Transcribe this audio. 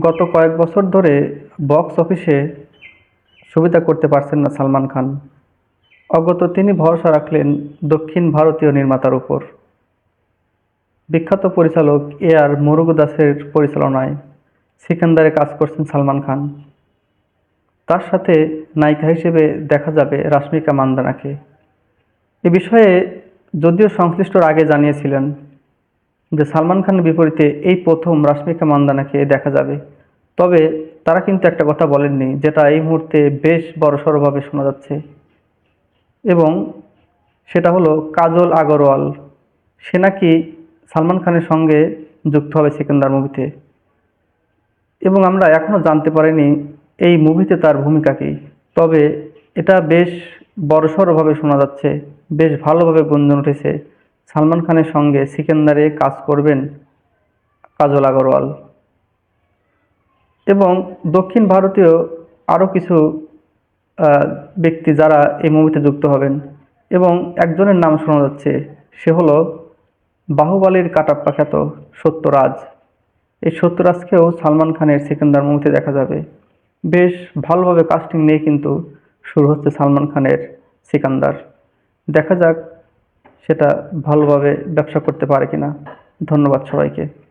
গত কয়েক বছর ধরে বক্স অফিসে সুবিধা করতে পারছেন না সালমান খান। অগত তিনি ভরসা রাখলেন দক্ষিণ ভারতীয় নির্মাতার উপর। বিখ্যাত পরিচালক এ আর মুরুগদাসের পরিচালনায় সিকান্দারে কাজ করছেন সালমান খান। তার সাথে নায়িকা হিসেবে দেখা যাবে রাশ্মিকা মান্দানাকে। এ বিষয়ে যদিও সংশ্লিষ্টর আগে জানিয়েছিলেন যে সালমান খানের বিপরীতে এই প্রথম রাশ্মিকা মান্দানাকে দেখা যাবে। তবে তারা কিন্তু একটা কথা বলেননি, যেটা এই মুহূর্তে বেশ বড়সড়ভাবে শোনা যাচ্ছে। এবং সেটা হলো কাজল আগরওয়াল। সে নাকি সালমান খানের সঙ্গে যুক্ত হবে সিকান্দার মুভিতে। এবং আমরা এখনও জানতে পারিনি এই মুভিতে তার ভূমিকা কী। তবে এটা বেশ বড়সড়ভাবে শোনা যাচ্ছে, বেশ ভালোভাবে গুঞ্জন উঠেছে। সালমান খানের সঙ্গে সিকান্দারে কাজ করবেন কাজল আগরওয়াল। এবং দক্ষিণ ভারতীয় আরও কিছু ব্যক্তি যারা এই মুভিতে যুক্ত হবেন। এবং একজনের নাম শোনা যাচ্ছে, সে হলো বাহুবালির কাটাপ্পা খ্যাত সত্যরাজ। এই সত্যরাজকেও সালমান খানের সিকেন্দার মুভিতে দেখা যাবে। বেশ ভালোভাবে কাস্টিং নিয়ে কিন্তু শুরু হচ্ছে সালমান খানের সিকান্দার। দেখা যাক সেটা ভালোভাবে ব্যবসা করতে পারে কিনা। ধন্যবাদ সবাইকে।